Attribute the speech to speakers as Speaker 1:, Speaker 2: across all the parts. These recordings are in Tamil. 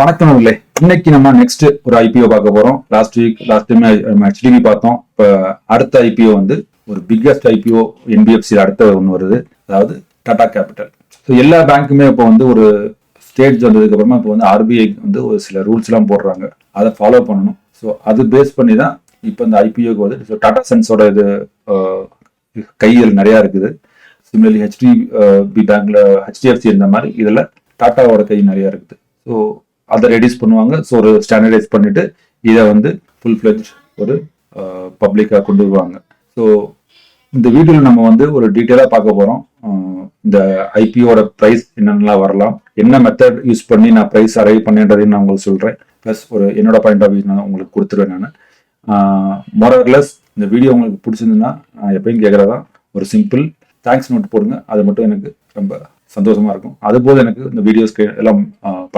Speaker 1: வணக்கம் இல்லை இன்னைக்கு நம்ம நெக்ஸ்ட் ஒரு ஐபிஓ பார்க்க போறோம். Last week last time HDB பார்த்தோம். இப்போ அடுத்த ஐபிஓ வந்து ஒரு பிக்கஸ்ட் ஐபிஓ என்பிஎஃப்சி அடுத்த ஒன்று வருது. அதாவது டாடா கேபிட்டல் ஸோ எல்லா பேங்க்குமே இப்போ வந்து ஒரு ஸ்டேஜ் வந்ததுக்கு அப்புறமா இப்போ வந்து ஆர்பிஐ வந்து ஒரு சில ரூல்ஸ் எல்லாம் போடுறாங்க. அதை ஃபாலோ பண்ணணும். ஸோ அது பேஸ் பண்ணி தான் இப்போ இந்த ஐபிஓக்கு வந்து ஸோ டாடா சன்ஸோட இது கையில் நிறையா இருக்குது. சிமிலர்லி ஹெச்டிபி பேங்க்ல ஹெச்டிஎஃப்சி இருந்த மாதிரி இதில் டாட்டாவோட கை நிறையா இருக்குது. ஸோ அதை ரெடியூஸ் பண்ணுவாங்க. ஸோ ஒரு ஸ்டாண்டர்டைஸ் பண்ணிட்டு இதை வந்து ஃபுல் ஃபிளெஜ் ஒரு பப்ளிக்காக கொண்டு வருவாங்க. ஸோ இந்த வீடியோவில் நம்ம வந்து ஒரு டீட்டெயிலாக பார்க்க போகிறோம் இந்த ஐபிஓட ப்ரைஸ் என்னென்னலாம் வரலாம் என்ன மெத்தட் யூஸ் பண்ணி நான் ப்ரைஸ் அரைவ் பண்ணேன்றதையும் நான் உங்களுக்கு சொல்கிறேன் ப்ளஸ் ஒரு என்னோட பாயிண்ட் ஆஃப் வியூ நான் உங்களுக்கு கொடுத்துருவேன் நான். மொரர்லெஸ் இந்த வீடியோ உங்களுக்கு பிடிச்சிருந்துன்னா நான் எப்பயும் கேட்குறதா ஒரு சிம்பிள் தேங்க்ஸ் நோட் போடுங்க. அது மட்டும் எனக்கு ரொம்ப சந்தோஷமா இருக்கும். அதுபோல் எனக்கு இந்த வீடியோஸ்க்கு எல்லாம்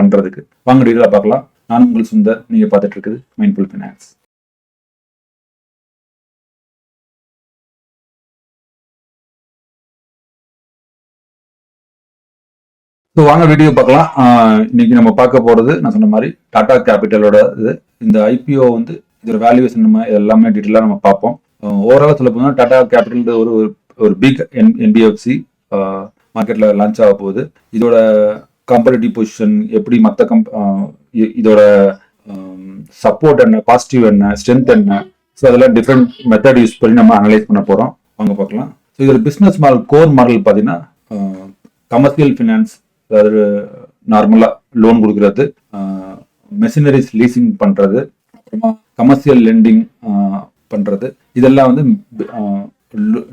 Speaker 1: பண்றதுக்கு. வாங்க டீட்டெயிலாக பார்க்கலாம். நான் உங்கள் சுந்தர். நீங்க பார்த்துட்டு இருக்குது மைண்ட்ஃபுல் ஃபினான்ஸ் ஸோ வாங்க வீடியோ பார்க்கலாம். இன்னைக்கு நம்ம பார்க்க போறது நான் சொன்ன மாதிரி டாடா கேபிட்டலோட இது. இந்த ஐபிஓ வந்து இதோட வேல்யூவேஷன் நம்ம எல்லாமே டீட்டெயிலாக நம்ம பார்ப்போம். ஓவராலாக சொல்ல போனால் டாடா கேபிட்டல் ஒரு- ஒரு பிக் என் என்பிஎஃப்சி மார்க்கெட்ல லான்ச் ஆக போகுது. இதோட காம்படிட்டிவ் பொசிஷன் எப்படி மற்ற கம்ப் இதோட சப்போர்ட் என்ன பாசிட்டிவ் என்ன ஸ்ட்ரென்த் என்ன? ஸோ அதெல்லாம் டிஃப்ரெண்ட் மெத்தட் யூஸ் பண்ணி நம்ம அனலைஸ் பண்ண போகிறோம் வாங்க பார்க்கலாம். ஸோ இதோட பிஸ்னஸ் மாடல் கோர் மாடல் பார்த்தீங்கன்னா கமர்ஷியல் ஃபினான்ஸ் அதாவது நார்மலாக லோன் கொடுக்கறது மெஷினரிஸ் லீசிங் பண்ணுறது அப்புறமா கமர்ஷியல் லெண்டிங் பண்ணுறது இதெல்லாம் வந்து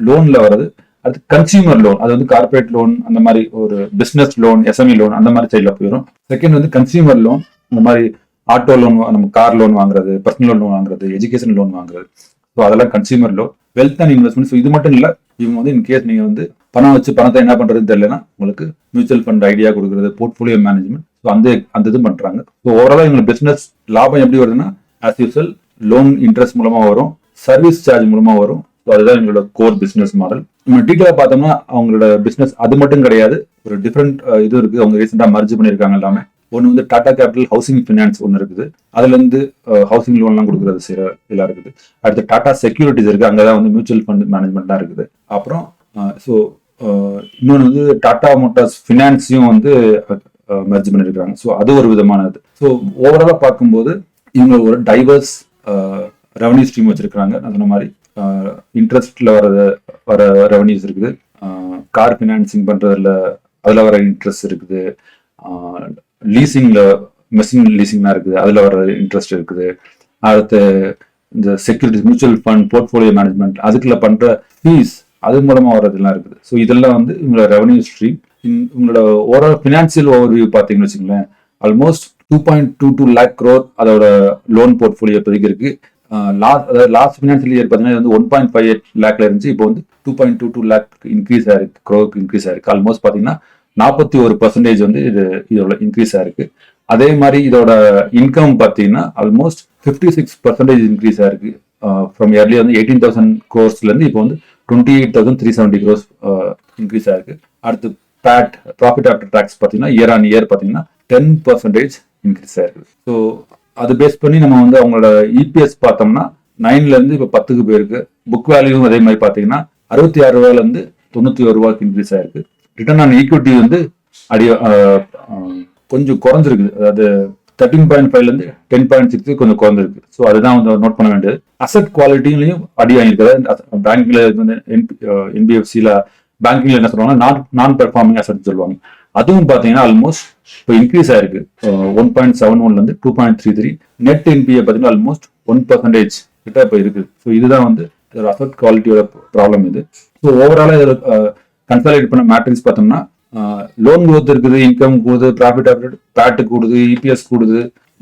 Speaker 1: லோனில் வர்றது அடுத்து கன்சியூமர் லோன் அது வந்து கார்பரேட் லோன் அந்த மாதிரி ஒரு பிஸ்னஸ் லோன் எஸ்எம்இ லோன் அந்த மாதிரி சைடில் போயிடும் செகண்ட் வந்து கன்சியூமர் லோன் இந்த மாதிரி ஆட்டோ லோன் நம்ம கார் லோன் வாங்குறது பர்சனல் லோன் வாங்குறது எஜுகேஷன் லோன் வாங்குறது. ஸோ அதெல்லாம் consumer loan wealth and investment so இது மட்டும் இல்லை இவங்க வந்து இன்கேஸ் நீங்கள் வந்து பணம் வச்சு பணத்தை என்ன பண்ணுறதுன்னு தெரியலனா உங்களுக்கு மியூச்சுவல் ஃபண்ட் ஐடியா கொடுக்குறது போர்ட்ஃபோலியோ மேனேஜ்மெண்ட் ஸோ அந்த அந்த இது பண்ணுறாங்க ஸோ ஓவராலாக இவங்க பிஸ்னஸ் லாபம் எப்படி வருதுன்னா ஆஸ் யூஸ்வல் லோன் இன்ட்ரெஸ்ட் மூலமாக வரும் சர்வீஸ் சார்ஜ் மூலமாக வரும் ஸோ அதுதான் எங்களோட கோர் பிஸ்னஸ் மாடல் நம்ம டீட்டெயிலாக பார்த்தோம்னா அவங்களோட பிஸ்னஸ் அது மட்டும் கிடையாது. ஒரு டிஃப்ரெண்ட் இது இருக்குது அவங்க ரீசெண்டாக மர்ஜ் பண்ணியிருக்காங்க எல்லாமே. ஒன்று வந்து டாடா கேபிட்டல் ஹவுசிங் ஃபினான்ஸ் ஒன்று இருக்குது. அதுலேருந்து ஹவுசிங் லோன்லாம் கொடுக்குறது சில இதெல்லாம் இருக்குது. அடுத்து டாடா செக்யூரிட்டிஸ் இருக்குது அங்கே தான் வந்து மியூச்சுவல் ஃபண்ட் மேனேஜ்மெண்ட்லாம் இருக்குது. அப்புறம் ஸோ இன்னொன்று வந்து டாடா மோட்டார்ஸ் ஃபினான்ஸையும் வந்து மெர்ஜ் பண்ணியிருக்காங்க ஸோ அது ஒரு விதமானது. ஸோ ஓவராலாக பார்க்கும்போது இவங்க ஒரு டைவர்ஸ் ரெவன்யூ ஸ்ட்ரீம் வச்சுருக்காங்க நான் சொன்ன மாதிரி. இன்ட்ரெஸ்ட்ல வர வர ரெவன்யூஸ் இருக்குது. கார் ஃபினான்சிங் பண்றதுல அதுல வர இன்ட்ரெஸ்ட் இருக்குது. லீசிங்ல மெஷின் லீசிங்லாம் இருக்குது. அதுல வர இன்ட்ரெஸ்ட் இருக்குது. அடுத்து இந்த security mutual fund portfolio management அதுக்குள்ள பண்ற ஃபீஸ் அது மூலமா வர்றதுலாம் இருக்குது. ஸோ இதெல்லாம் வந்து உங்களோட ரெவன்யூ ஸ்ட்ரீம் உங்களோட ஓவரால் ஃபினான்சியல் ஓவர்வியூ பார்த்தீங்கன்னு வச்சுங்களேன் almost two point two two lakh growth அதோட லோன் போர்ட்ஃபோலியோ இப்போதைக்கு இருக்கு. லாஸ்ட் அதாவது லாஸ்ட் ஃபினான்ஷியல் இயர் பார்த்தீங்கன்னா வந்து ஒன் பாயிண்ட் ஃபைவ் எயிட் லேக்ல இருந்துச்சு. இப்போ வந்து two point two two lakh increase ஆயிருக்கு. க்ரோக்கு இன்க்ரீஸ் ஆயிருக்கு. ஆல்மோஸ்ட் பார்த்தீங்கன்னா நாற்பத்தி ஒரு பர்சன்டேஜ் வந்து இது இதோட இன்க்ரீஸ் ஆயிருக்கு. அதே மாதிரி இதோட இன்கம் பார்த்தீங்கன்னா almost fifty six percentage increase ஆயிருக்கு. ஃப்ரம் இயர்லி வந்து எயிட்டீன் தௌசண்ட் க்ரோர்ஸ்லேருந்து இப்போ வந்து twenty eight thousand three seventy crores increase ஆயிருக்கு. அடுத்து பேட் ப்ராஃபிட் ஆஃப்டர் டேக்ஸ் பார்த்தீங்கன்னா இயர் ஆன் இயர் பார்த்தீங்கன்னா டென் பர்சன்டேஜ் இன்க்ரீஸ் ஆயிருக்கு. ஸோ அது பேஸ் பண்ணி நம்ம வந்து அவங்களோட இபிஎஸ் பார்த்தோம்னா நைன்ல இருந்து இப்போ பத்துக்கு போயிருக்கு. புக் வேல்யூவும் அதே மாதிரி பார்த்தீங்கன்னா அறுபத்தி ஆறு ரூபாயில இருந்து தொண்ணூத்தி ஒரு ரூபாய்க்கு இன்க்ரீஸ் ஆயிருக்கு. ரிட்டர்ன் ஆன் ஈக்விட்டி வந்து அடி கொஞ்சம் குறைஞ்சிருக்குது. அதாவது தேர்ட்டின் பாயிண்ட் ஃபைவ்ல இருந்து டென் பாயிண்ட் சிக்ஸ் கொஞ்சம் குறைஞ்சிருக்கு. ஸோ அதுதான் வந்து நோட் பண்ண வேண்டியது. அசட் குவாலிட்டிலையும் அடி வாங்கியிருக்காது பேங்க்ல வந்து என்பிஎஃப்சியில் பேங்கிங்ல என்ன சொல்லுவாங்க நான் நான் பெர்ஃபார்மிங் அசட் சொல்லுவாங்க. அதுவும் பார்த்தீங்கன்னா ஆல்மோஸ்ட் இப்போ இன்க்ரீஸ் ஆயிருக்கு. ஒன் பாயிண்ட் செவன் ஒன்லேருந்து two point three three net NPA பார்த்தீங்கன்னா ஆல்மோஸ்ட் ஒன் பர்சன்டேஜ் கிட்ட இப்போ இருக்குது ஸோ இதுதான் வந்து இதோட அசட் குவாலிட்டியோட ப்ராப்ளம் இது. ஸோ ஓவராலாக இதில் கன்சாலிடேட் பண்ண மேட்ரிக்ஸ் பார்த்தோம்னா லோன் growth இருக்குது இன்கம் கூடுது ப்ராஃபிட் ஆஃப்டர் பேட்டு கூடுது இபிஎஸ் கூடுது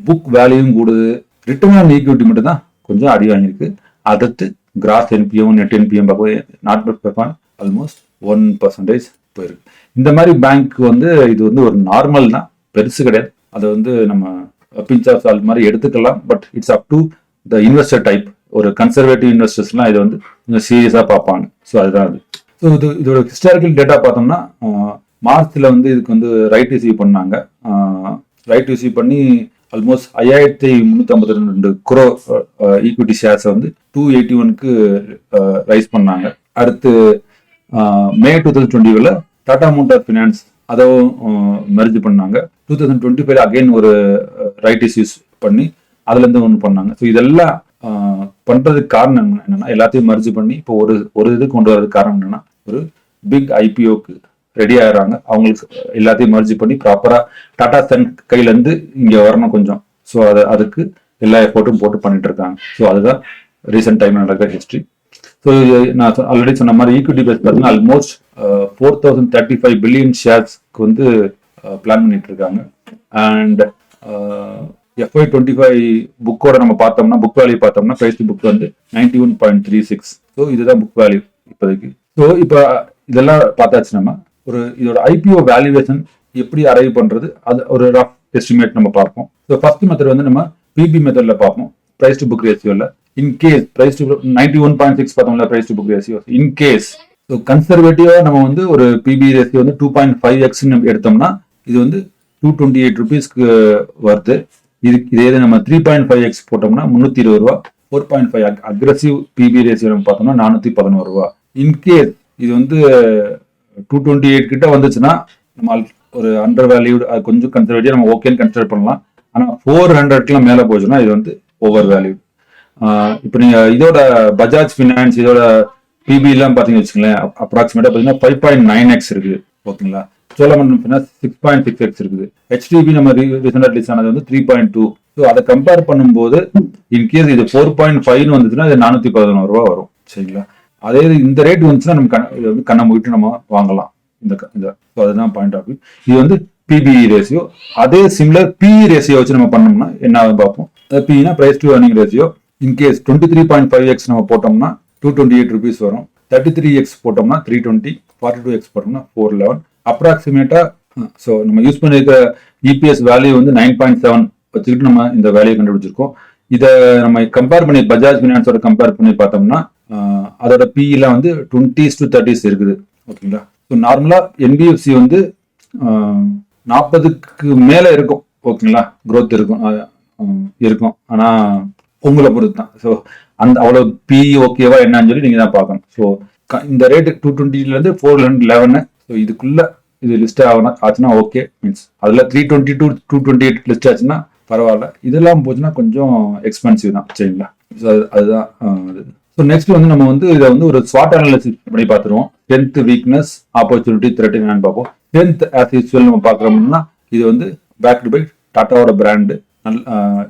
Speaker 1: புக் வேல்யூவும் கூடுது. ரிட்டர்ன் ஆன் ஈக்விட்டி மட்டும் தான் கொஞ்சம் அடி வாங்கியிருக்கு. அடுத்து கிராஸ் என்பிஎம் நெட் என்பிஎம் பார்க்கும்போது not bad almost one percentage போயிருக்கு. இந்த மாதிரி பேங்க் வந்து இது வந்து ஒரு நார்மல் தான் பெருசு கிடையாது. அதை வந்து நம்ம பிஞ்ச் ஆஃப் சால்ட் மாதிரி எடுத்துக்கலாம். But it's up to the investor type ஒரு கன்சர்வேட்டிவ் இன்வெஸ்டர்ஸ்லாம் இதை வந்து கொஞ்சம் சீரியஸாக பார்ப்பாங்க. ஸோ அதுதான் அது. ஸோ இது இதோட ஹிஸ்டாரிக்கல் டேட்டா பார்த்தோம்னா மார்ச்ல வந்து இதுக்கு வந்து ரைட் ரிசீவ் பண்ணாங்க. ரைட் இஷ்யூ பண்ணி ஆல்மோஸ்ட் ஐயாயிரத்தி முந்நூற்றி ஐம்பத்தி ரெண்டு குரோ ஈக்விட்டி ஷேர்ஸை வந்து டூ எயிட்டி ஒனுக்கு ரைஸ் பண்ணாங்க. அடுத்து மே டூ தௌசண்ட் டுவெண்ட்டிவில் டாடா மோட்டார் ஃபினான்ஸ் அதுவும் மெர்ஜ் பண்ணாங்க. Two thousand twenty five again ஒரு ரைட் இஷ்யூஸ் பண்ணி அதுலேருந்து ஒன்று பண்ணாங்க. ஸோ இதெல்லாம் பண்ணுறதுக்கு காரணம் என்னென்னா எல்லாத்தையும் மர்ஜ் பண்ணி இப்போ ஒரு ஒரு இது கொண்டு வரதுக்கு காரணம் என்னென்னா ஒரு பிக் ஐபிஓக்கு ரெடி ஆகிறாங்க. அவங்களுக்கு எல்லாத்தையும் மர்ஜ் பண்ணி ப்ராப்பராக டாடா சன் கையிலேருந்து இங்கே வரணும் கொஞ்சம். ஸோ அதை அதுக்கு எல்லா எஃபோர்ட்டும் போட்டு பண்ணிட்டு இருக்காங்க. ஸோ அதுதான் ரீசெண்ட் டைம் நடக்கிற ஹிஸ்ட்ரி ஸோ நான் ஆல்ரெடி சொன்ன மாதிரி ஈக்விட்டி பேஸ் பார்த்தீங்கன்னா almost four thousand thirty five billion ஷேர்ஸ்க்கு வந்து பிளான் பண்ணிட்டு இருக்காங்க அண்ட் எஃப்ஐ டுவெண்ட்டி ஃபைவ் புக்கோட நம்ம பார்த்தோம்னா புக் வேல்யூ பார்த்தோம்னா பிரைஸ் புக் வந்து ninety one point three six so இதுதான் புக் வேல்யூ இப்போதைக்கு. ஸோ இப்போ இதெல்லாம் பார்த்தாச்சு நம்ம. ஒரு இதோட ஐபிஓ வேல்யூவேஷன் எப்படி அரைவ் பண்ணுறது அது ஒரு ரஃப் எஸ்டிமேட் நம்ம பார்ப்போம். ஸோ ஃபர்ஸ்ட் மெத்தட் வந்து நம்ம பிபி மெத்தடில் பார்ப்போம். Price to book ரேஷியோல in case price to ninety one point six பார்த்தோம்ல price to book ratio in case so கன்சர்வேட்டிவாக நம்ம வந்து ஒரு பிபி ரேசியோ வந்து டூ பாயிண்ட் ஃபைவ் எக்ஸ் எடுத்தோம்னா இது வந்து டூ டுவெண்ட்டி எயிட் ருபீஸ்க்கு வருது. இது இதே நம்ம த்ரீ பாயிண்ட் ஃபைவ் எக்ஸ் போட்டோம்னா முந்நூற்றி இருபது ரூபா four point five aggressive PB ratio நம்ம பார்த்தோம்னா நானூற்றி பதினோரு ரூபா. இன்கேஸ் இது வந்து டூ டுவெண்ட்டி எயிட் கிட்ட வந்துச்சுன்னா நம்ம ஒரு அண்டர் வேல்யூடு அது கொஞ்சம் கன்சர்வேட்டிவ் நம்ம ஓகேன்னு கன்சிடர் பண்ணலாம். ஆனால் ஃபோர் ஹண்ட்ரட்லாம் மேலே போச்சுன்னா இது வந்து ஓவர் வேல்யூ இப்போ நீங்க இதோட பஜாஜ் ஃபினான்ஸ் இதோட பிபி எல்லாம் பாத்தீங்கன்னு வச்சுங்களேன் அப்ராக்சிமேட்டா பாத்தீங்கன்னா ஃபைவ் பாயிண்ட் நைன் எக்ஸ் இருக்குது ஓகேங்களா? Cholamandalam finance six point six x இருக்குது. ஹெச்டிபி நம்ம ரீசெண்டாக ரிலீஸ் ஆனது வந்து த்ரீ பாயிண்ட் டூ ஸோ அதை கம்பேர் பண்ணும்போது இன்கேஸ் இது ஃபோர் பாயிண்ட் ஃபைவ்னு வந்துச்சுன்னா இது நானூற்றி பதினோரு ரூபா வரும் சரிங்களா? அதே இது இந்த ரேட் வந்துச்சுன்னா நம்ம கண்ண- இது வந்து கண்ணை மூடிட்டு நம்ம வாங்கலாம். இந்த க- இந்த ஸோ அதுதான் பாயிண்ட் ஆஃப் வியூ இது வந்து பிபிஇ ரேஷியோ அதே சிமிலர் பிஇ ரேஷியோ வச்சு நம்ம பண்ணோம்னா என்ன பார்ப்போம். பிஇனா price to earning ratio in case twenty three point five x நம்ம போட்டோம்னா டூ டுவெண்ட்டி எயிட் ருபீஸ் வரும். தேர்ட்டி த்ரீ எக்ஸ் போட்டோம்னா three twenty forty two x போட்டோம்னா ஃபோர் லெவன் அப்ராக்சிமேட்டா ஸோ நம்ம யூஸ் பண்ணிருக்கிற இபிஎஸ் வேல்யூ வந்து நைன் பாயிண்ட் செவன் வச்சுக்கிட்டு நம்ம இந்த வேல்யூ கண்டுபிடிச்சிருக்கோம். இதை நம்ம கம்பேர் பண்ணி பஜாஜ் ஃபினான்ஸோட கம்பேர் பண்ணி பார்த்தோம்னா அதோட பிஇல வந்து டுவெண்ட்டிஸ் டு தேர்ட்டிஸ் இருக்குது. ஓகேங்களா ஸோ நார்மலாக என்பிஎஃப்சி வந்து நாற்பதுக்கு மேலே இருக்கும். ஓகேங்களா க்ரோத் இருக்கும். இருக்கும். ஆனால் உங்களை பொறுத்து தான் ஸோ அந்த அவ்வளோ பி ஓகேவா என்னன்னு சொல்லி நீங்க தான் பார்க்கணும். ஸோ இந்த ரேட்டு டூ டுவெண்ட்டில இருந்து ஃபோர் ஹண்ட்ரட் லெவனு ஸோ இதுக்குள்ள இது லிஸ்ட் ஆகணும் ஆச்சுன்னா ஓகே மீன்ஸ் அதில் three twenty two two twenty eight list ஆச்சுன்னா பரவாயில்ல. இதெல்லாம் போச்சுன்னா கொஞ்சம் எக்ஸ்பென்சிவ் தான் சரிங்களா? ஸோ அதுதான் ஸோ நெக்ஸ்ட் வந்து நம்ம வந்து இதை வந்து ஒரு ஸ்வாட் அனாலிசிஸ் பண்ணி பார்த்துருவோம். ஸ்ட்ரென்த் வீக்னஸ் ஆப்பர்ச்சுனிட்டி த்ரெட் என்னன்னு பார்ப்போம். ஸ்ட்ரென்த் ஆஸ் யூஸ்வல் நம்ம பார்க்குறோம்னா இது வந்து பேக்டு பை டாட்டாவோட பிராண்டு நல்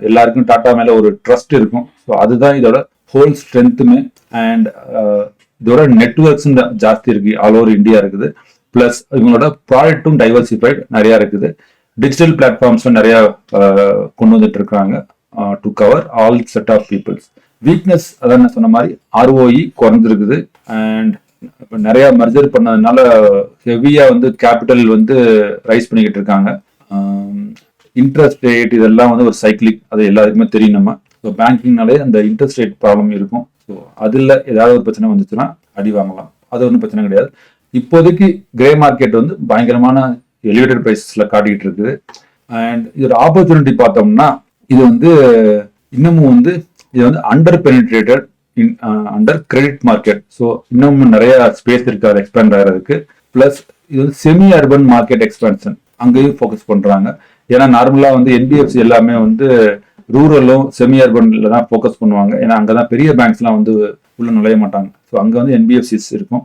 Speaker 1: எல்லாருக்கும் டாட்டா மேல ஒரு ட்ரஸ்ட் இருக்கும். ஸோ அதுதான் இதோட ஹோல் ஸ்ட்ரென்த்துமே அண்ட் இதோட நெட்ஒர்க்ஸ் ஜாஸ்தி இருக்கு. ஆல் ஓவர் இந்தியா இருக்குது. பிளஸ் இவங்களோட ப்ராடக்ட்டும் டைவர்சிஃபைட் நிறைய இருக்குது. டிஜிட்டல் பிளாட்ஃபார்ம்ஸும் நிறைய கொண்டு வந்துட்டு இருக்காங்க to cover all set of peoples weakness அதான் நான் சொன்ன மாதிரி ஆர்ஓஇ குறைஞ்சிருக்குது. அண்ட் நிறைய மர்ஜர் பண்ணதுனால ஹெவியாக வந்து கேபிட்டல் வந்து ரைஸ் பண்ணிக்கிட்டு இருக்காங்க. இன்ட்ரெஸ்ட் ரேட் இதெல்லாம் வந்து ஒரு சைக்கிளிக் அது எல்லாருக்குமே தெரியும் நம்ம. ஸோ பேங்கிங்னாலே அந்த இன்ட்ரெஸ்ட் ரேட் ப்ராப்ளம் இருக்கும். ஸோ அதில் ஏதாவது ஒரு பிரச்சனை வந்துச்சுன்னா அடி வாங்கலாம். அது ஒன்றும் பிரச்சனை கிடையாது. இப்போதைக்கு கிரே மார்க்கெட் வந்து பயங்கரமான எலிவேட்டட் ப்ரைஸில் காட்டிக்கிட்டு இருக்குது. அண்ட் இதோட ஆப்பர்ச்சுனிட்டி பார்த்தோம்னா இது வந்து இன்னமும் வந்து இது வந்து under penetrated under credit market so இன்னமும் நிறைய ஸ்பேஸ் இருக்கு. அது எக்ஸ்பேண்ட் ஆகிறதுக்கு. ப்ளஸ் இது வந்து செமி அர்பன் மார்க்கெட் எக்ஸ்பென்ஷன் அங்கேயும் ஃபோக்கஸ் பண்ணுறாங்க ஏன்னா நார்மலா வந்து என்பிஎஃப்சி எல்லாமே வந்து ரூரலும் செமி அர்பன்ல தான் ஃபோக்கஸ் பண்ணுவாங்க. ஏன்னா அங்கதான் பெரிய பேங்க்ஸ்லாம் வந்து உள்ள நுழைய மாட்டாங்க. ஸோ அங்க வந்து என்பிஎஃப்சிஸ் இருக்கும்.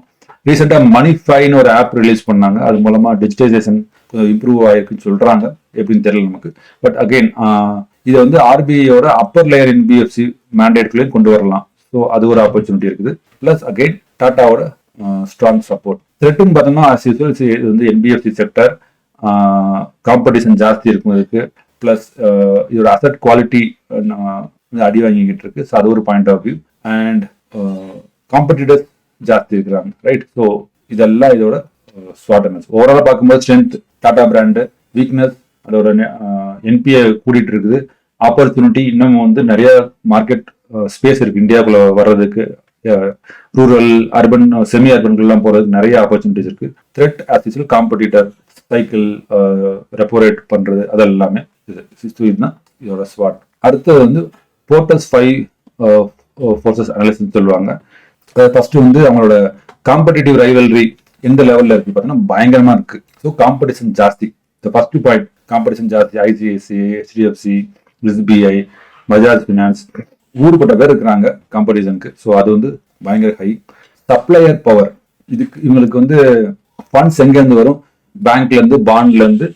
Speaker 1: ரீசெண்டாக மணிஃபைன்னு ஒரு ஆப் ரிலீஸ் பண்ணாங்க. அது மூலமாக டிஜிட்டைசேஷன் கொஞ்சம் இம்ப்ரூவ் ஆயிருக்குன்னு சொல்கிறாங்க எப்படின்னு தெரியல நமக்கு. பட் அகைன் இதை வந்து ஆர்பிஐயோட அப்பர் லேயர் என்பிஎஃப்சி மேண்டேட்குள்ளேயும் கொண்டு வரலாம். ஸோ அது ஒரு ஆப்பர்ச்சுனிட்டி இருக்குது. ப்ளஸ் அகைன் டாட்டாவோட ஸ்ட்ராங் சப்போர்ட் த்ரெட்டும் பார்த்தோம்னா இது வந்து என்பிஎஃப்சி செக்டர் காம்படிஷன் ஜாஸ்தி இருக்கும் இதுக்கு ப்ளஸ் இதோட அசட் குவாலிட்டி அடி வாங்கிக்கிட்டு இருக்கு. ஸோ அது ஒரு point of view and competitors ஜாஸ்தி இருக்கிறாங்க ரைட் ஸோ இதெல்லாம் இதோட ஸ்வாட்டனஸ் ஓவராலாக பார்க்கும்போது ஸ்ட்ரென்த் டாடா பிராண்டு வீக்னஸ் அதோட என்பிஐ கூட்டிகிட்டு இருக்குது. ஆப்பர்ச்சுனிட்டி இன்னும் வந்து நிறைய மார்க்கெட் ஸ்பேஸ் இருக்குது இந்தியாவுக்குள்ளே வர்றதுக்கு ரூரல் அர்பன் செமி அர்பன்கள்லாம் போகிறதுக்கு நிறைய ஆப்பர்ச்சுனிட்டிஸ் இருக்குது threat as competitor cycle repo rate uh, பண்ணுறது அது எல்லாமே இது. So இதுதான் இதோட ஸ்வாட் அடுத்தது வந்து போர்ட்டல்ஸ் ஃபைவ் ஃபோர்ஸஸ் அனலிசிஸ் சொல்லுவாங்க. ஃபர்ஸ்ட் வந்து அவங்களோட காம்படிட்டிவ் ரைவல்ரி எந்த லெவலில் இருக்கு பார்த்தீங்கன்னா பயங்கரமாக இருக்குது ஸோ காம்படிஷன் ஜாஸ்தி. இந்த ஃபர்ஸ்ட் பாயிண்ட் காம்படிஷன் ஜாஸ்தி. ICIC HDFC SBI Bajaj finance ஊருப்பட்ட பேர் இருக்கிறாங்க காம்படிஷனுக்கு ஸோ அது வந்து பயங்கர ஹை சப்ளையர் பவர் இதுக்கு இவங்களுக்கு வந்து ஃபண்ட்ஸ் எங்கேருந்து வரும்? பேங்க்ல இருந்து பாண்ட்ல இருந்து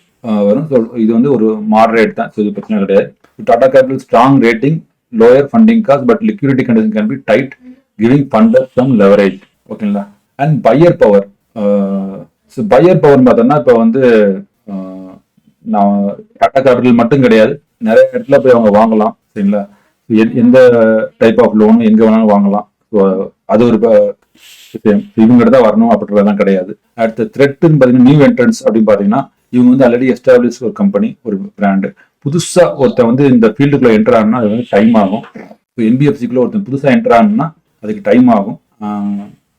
Speaker 1: வரும். ஸோ இது வந்து ஒரு மாடரேட் தான். ஸோ இது பிரச்சனை கிடையாது. Tata capital strong rating lower funding cost but liquidity condition can be tight giving funder some leverage ஓகேங்களா and buyer power so buyer power பார்த்தோம்னா இப்போ வந்து நான் டாடா கேபிட்டல் மட்டும் கிடையாது. நிறைய இடத்துல போய் அவங்க வாங்கலாம். சரிங்களா? எந்த டைப் ஆஃப் லோனும் எங்கே வேணாலும் வாங்கலாம். ஸோ அது ஒரு விஷயம். இவங்க தான் வரணும் அப்படின்றதெல்லாம் கிடையாது. அடுத்த த்ரெட்னு பார்த்தீங்கன்னா நியூ என்ட்ரன்ஸ் அப்படின்னு பார்த்தீங்கன்னா இவங்க வந்து ஆல்ரெடி எஸ்டாப்ளிஷ் ஒரு கம்பெனி ஒரு பிராண்டு புதுசா ஒருத்தன் வந்து இந்த ஃபீல்டுக்குள்ள என்டர் ஆகணும்னா அது வந்து டைம் ஆகும். இப்போ என்பிஎஃப்சிக்குள்ளே ஒருத்தன் புதுசா என்டர் ஆகணும்னா அதுக்கு டைம் ஆகும்.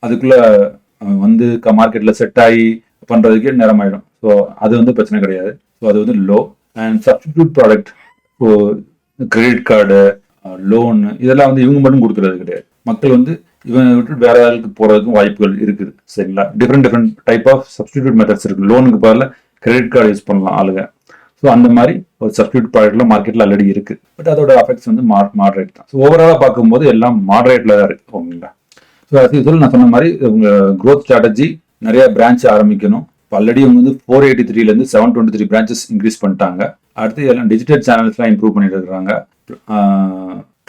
Speaker 1: அதுக்குள்ளே அதுக்குள்ள வந்து மார்க்கெட்ல செட் ஆகி பண்றதுக்கே நேரம் ஆயிடும் ஸோ அது வந்து பிரச்சனை கிடையாது. ஸோ அது வந்து low and substitute product so credit card loan இதெல்லாம் வந்து இவங்க மட்டும் கொடுக்குறது கிடையாது. மக்கள் வந்து இவன் விட்டு வேற வேலைக்கு போறதுக்கும் வாய்ப்புகள் இருக்குது. சரிங்களா? Different different type of substitute methods இருக்கு. லோனுக்கு பதிலா கிரெடிட் கார்டு யூஸ் பண்ணலாம் ஆளுங்க. ஸோ அந்த மாதிரி ஒரு சப்ஸ்டியூட் ப்ராடக்ட்ல மார்க்கெட்ல ஆல்ரெடி இருக்கு. பட் அதோட அஃபெக்ட்ஸ் வந்து மாடரேட் தான். ஸோ ஓவராலா பார்க்கும்போது எல்லாம் மாடரேட்ல தான் இருக்கு. ஓகேங்களா? ஸோ அது usual நான் சொன்ன மாதிரி உங்க க்ரோத் ஸ்ட்ராட்டஜி நிறைய பிரான்ச் ஆரம்பிக்கணும். ஆல்ரெடி அவங்க வந்து four eighty த்ரீலேருந்து seven twenty three branches increase பண்ணிட்டாங்க. அடுத்து எல்லாம் டிஜிட்டல் சேனல்ஸ்லாம் இம்ப்ரூவ் பண்ணிட்டு இருக்காங்க.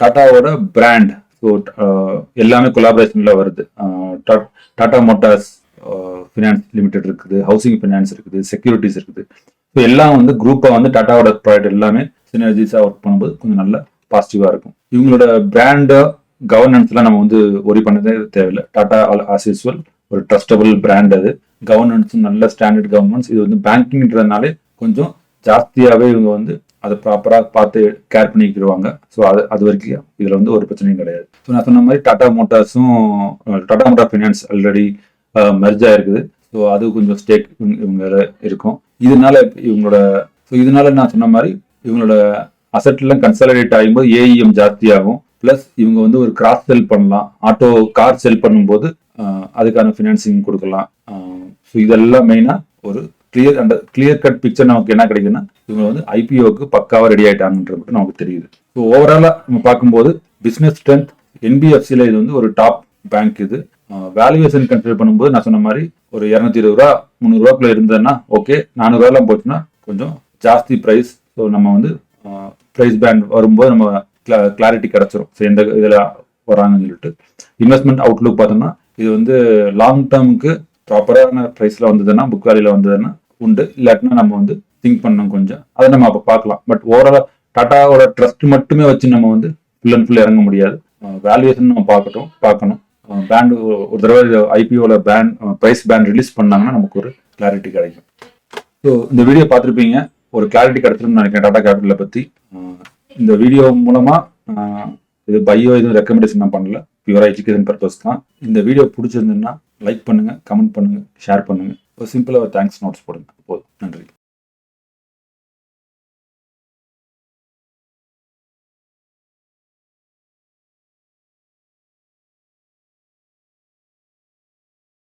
Speaker 1: டாட்டாவோட பிராண்ட் ஸோ uh, எல்லாமே கொலாபரேஷனில் வருது. டாடா மோட்டார்ஸ் ஃபினான்ஸ் லிமிடெட் இருக்குது ஹவுசிங் ஃபினான்ஸ் இருக்குது செக்யூரிட்டிஸ் இருக்குது. ஸோ எல்லாம் வந்து குரூப்பாக வந்து டாட்டாவோட ப்ராடக்ட் எல்லாமே சினர்ஜிஸாக ஒர்க் பண்ணும்போது கொஞ்சம் நல்ல பாசிட்டிவாக இருக்கும். இவங்களோட பிராண்டு கவர்னன்ஸ்லாம் நம்ம வந்து ஒரி பண்ணதே தேவையில்லை. டாடா ஆஸ் யூஸ்வல் ஒரு ட்ரஸ்டபுள் பிராண்ட் அது. கவர்னன்ஸும் நல்ல ஸ்டாண்டர்ட் கவர்னன்ஸ் இது வந்து பேங்கிங்ன்றதுனாலே கொஞ்சம் ஜாஸ்தியாகவே இவங்க வந்து அதை ப்ராப்பராக பார்த்து கேர் பண்ணிக்கிடுவாங்க ஸோ அது அது வரைக்கும் இதில் வந்து ஒரு பிரச்சனையும் கிடையாது. ஸோ நான் சொன்ன மாதிரி Tata மோட்டார்ஸும் Tata motor finance already merge ஆயிருக்குது. ஸோ அது கொஞ்சம் ஸ்டேக் இவங்க இருக்கும். இதனால இவங்களோட ஸோ இதனால நான் சொன்ன மாதிரி இவங்களோட அசட்லாம் கன்சாலிடேட் ஆகும்போது ஏஇஎம் ஜாஸ்தியாகும். ப்ளஸ் இவங்க வந்து ஒரு கிராஸ் செல் பண்ணலாம். ஆட்டோ கார் செல் பண்ணும்போது அதுக்கான ஃபினான்சிங் கொடுக்கலாம். ஸோ இதெல்லாம் மெயினாக ஒரு கிளியர் அந்த கிளியர் கட் பிக்சர் நமக்கு என்ன கிடைக்குன்னா இவங்க வந்து ஐபிஓக்கு பக்காவாக ரெடி ஆகிட்டாங்கன்றது மட்டும் நமக்கு தெரியுது. ஸோ ஓவராலாக நம்ம பார்க்கும்போது பிஸ்னஸ் ஸ்ட்ரென்த் என்பிஎஃப்சியில் இது வந்து ஒரு டாப் பேங்க் இது. வேல்யூவேஷன் கன்சிடர் பண்ணும்போது நான் சொன்ன மாதிரி ஒரு இரநூத்தி இருபது ரூபா முந்நூறுரூவாக்குள்ள இருந்ததுன்னா ஓகே நானூறுவாலாம் போச்சுன்னா கொஞ்சம் ஜாஸ்தி ப்ரைஸ் ஸோ நம்ம வந்து ப்ரைஸ் பேண்ட் வரும்போது நம்ம கிளாரிட்டி கிடச்சிரும். ஸோ எந்த இதில் வராங்கன்னு சொல்லிட்டு. இன்வெஸ்ட்மெண்ட் அவுட்லுக் பார்த்தோம்னா இது வந்து லாங் டேர்முக்கு ப்ராப்பரான ப்ரைஸில் வந்ததுன்னா புக் வேலையில் வந்ததுன்னா உண்டு. இல்லாட்டினா நம்ம வந்து திங்க் பண்ணணும் கொஞ்சம். அதை நம்ம அப்போ பார்க்கலாம். பட் ஓவராலாக டாட்டாவோட ட்ரஸ்ட் மட்டுமே வச்சு நம்ம வந்து ஃபுல் அண்ட் ஃபுல் இறங்க முடியாது. வேல்யூஷன் நம்ம பார்க்கட்டும் பார்க்கணும். பேண்ட் ஒரு தடவை ஐபிஓவில் பேண்ட் ப்ரைஸ் பேண்ட் ரிலீஸ் பண்ணாங்கன்னா நமக்கு ஒரு கிளாரிட்டி கிடைக்கும். ஸோ இந்த வீடியோ பார்த்துருப்பீங்க. ஒரு கிளாரிட்டி கிடைச்சிருன்னு நினைக்கிறேன் டாடா கேபிட்டலை பற்றி இந்த வீடியோ மூலமாக இது பையோ எதுவும் ரெக்கமெண்டேஷன் நான் பண்ணல. பியூரா எஜுகேஷன் பர்பஸ் தான். இந்த வீடியோ பிடிச்சிருந்ததுன்னா லைக் பண்ணுங்கள் கமெண்ட் பண்ணுங்க ஷேர் பண்ணுங்கள் ஒரு சிம்பிளாக ஒரு தேங்க்ஸ் நோட்ஸ் போடுங்க. போதும். நன்றி.